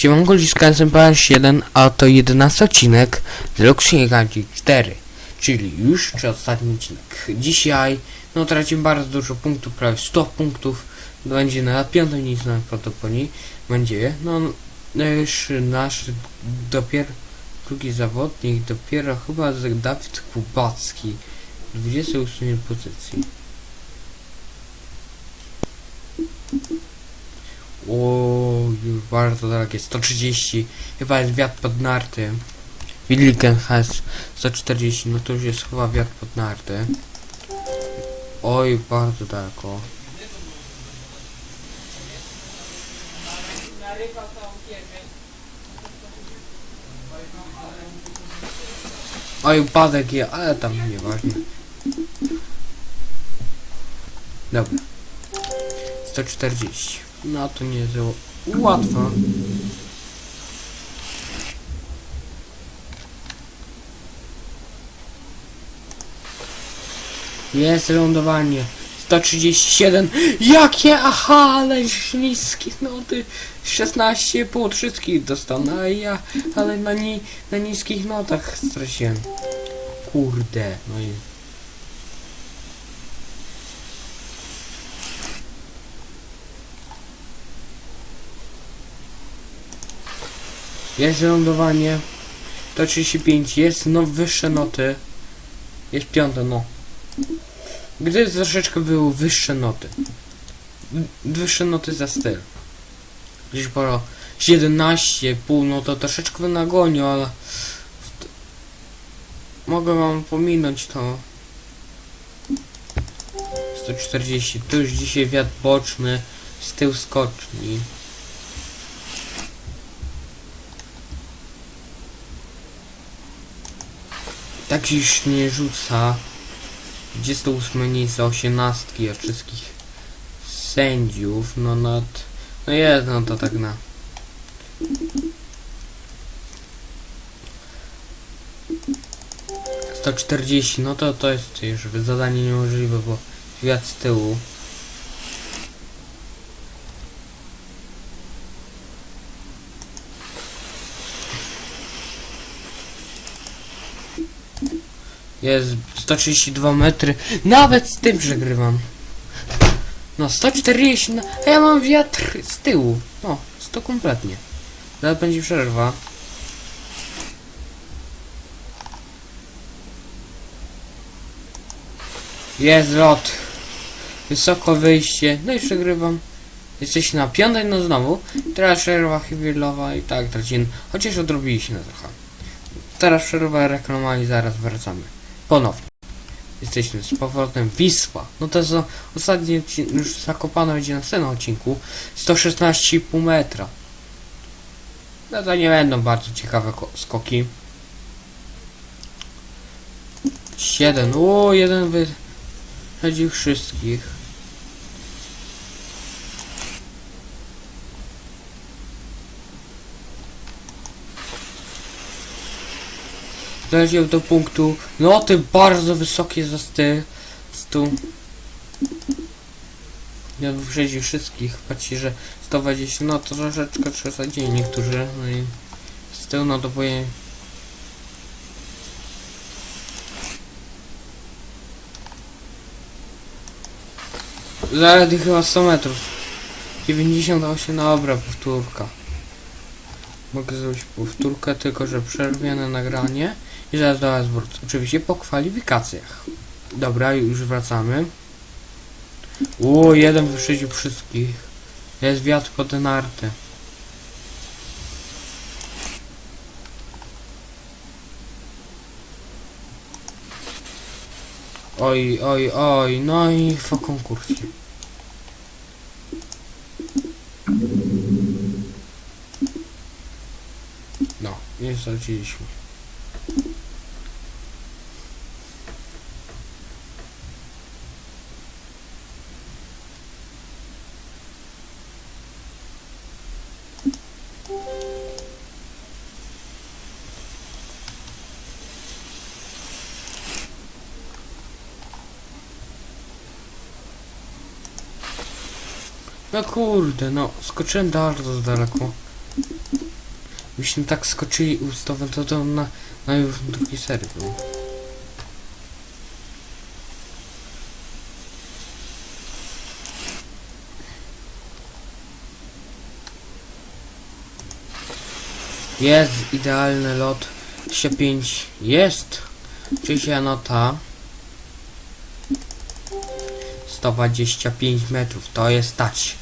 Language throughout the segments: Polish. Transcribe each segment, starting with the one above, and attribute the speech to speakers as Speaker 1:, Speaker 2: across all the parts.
Speaker 1: Siemanko, Liska SMP1, a to 11 odcinek z Luxinganci 4, czyli już czy ostatni odcinek. Dzisiaj, no tracimy bardzo dużo punktów, prawie 100 punktów, będzie na piątym nic najprawdopodobniej, będzie, no już nasz dopiero drugi zawodnik, dopiero chyba Dawid Kubacki, w 28 pozycji. O, już bardzo dalekie, 130, chyba jest wiatr pod narty. Willigen has 140, no to już jest chyba wiatr pod narty. Oj, bardzo daleko. Oj, upadek je, ale tam nieważne. Dobra. 140. No to nie za łatwo. Jest lądowanie. 137. Jakie? Aha, ale niskie noty. 16 po wszystkich dostanę, a ja, ale na, ni, na niskich notach straciłem. Kurde, no i... Jest lądowanie. To 35. Jest no wyższe noty. Jest piąte, no. Gdy troszeczkę były wyższe noty. Wyższe noty za styl. Gdzieś po 17, pół, no to troszeczkę nagonił, ale... st- Mogę wam pominąć to. 140. Tu już dzisiaj wiatr boczny z tył skoczni. Tak już nie rzuca 28 miejsce 18 od wszystkich sędziów, no nad... No jest, no to tak na... Sto czterdzieści, no to to jest już zadanie niemożliwe, bo świat z tyłu. Jest 132 metry. Nawet z tym przegrywam. No 140, no, a ja mam wiatr z tyłu. No, to kompletnie. Zaraz będzie przerwa. Jest lot. Wysoko wyjście. No i przegrywam. Jesteś na piątej, no znowu. Teraz przerwa chwilowa i tak tracimy. Chociaż odrobiliśmy trochę. Teraz przerwa reklama i zaraz wracamy. Ponownie. Jesteśmy z powrotem Wisła. No to jest ostatni już zakopane będzie na następnym odcinku. 116,5 metra. No to nie będą bardzo ciekawe ko- skoki. 7. O, jeden wychodził wszystkich. Doleciał do punktu. No ty bardzo wysokie za sty. Stu. Ja wyprzedził wszystkich. Patrzcie, że 120. No to troszeczkę przesadzili niektórzy. No i z tyłu no to poje. Zaledwie chyba 100 metrów. 98 na obra powtórka. Mogę zrobić powtórkę, tylko że przerwię na nagranie i zaraz do Was wrócę. Oczywiście po kwalifikacjach. Dobra, już wracamy. O, jeden wyprzedził wszystkich. Jest wiatr pod narty. Oj, oj, oj, no i po konkursie. No, nie straciliśmy. No kurde, no skoczyłem bardzo daleko. Byśmy tak skoczyli ustawę, to to na, na już drugi serii. Jest idealny lot. 25 jest. Trzecia nota. 125 metrów. To jest stać.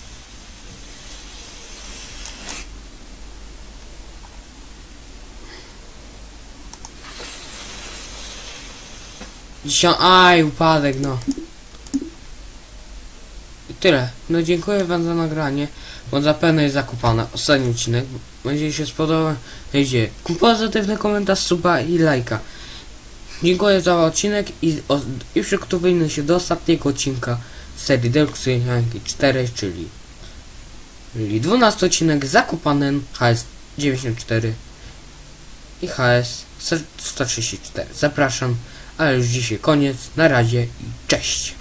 Speaker 1: Dzisiaj... Aj, upadek, no. I tyle. No dziękuję wam za nagranie, bo zapewne jest zakupane. Ostatni odcinek. Będzie się spodobał. Dajcie pozytywny komentarz, suba i lajka. Dziękuję za odcinek i, o, i przygotowujmy się do ostatniego odcinka serii Deluxe Yankee 4, czyli, czyli 12 odcinek zakupanym HS 94 i HS 134. Zapraszam, ale już dzisiaj koniec. Na razie i cześć.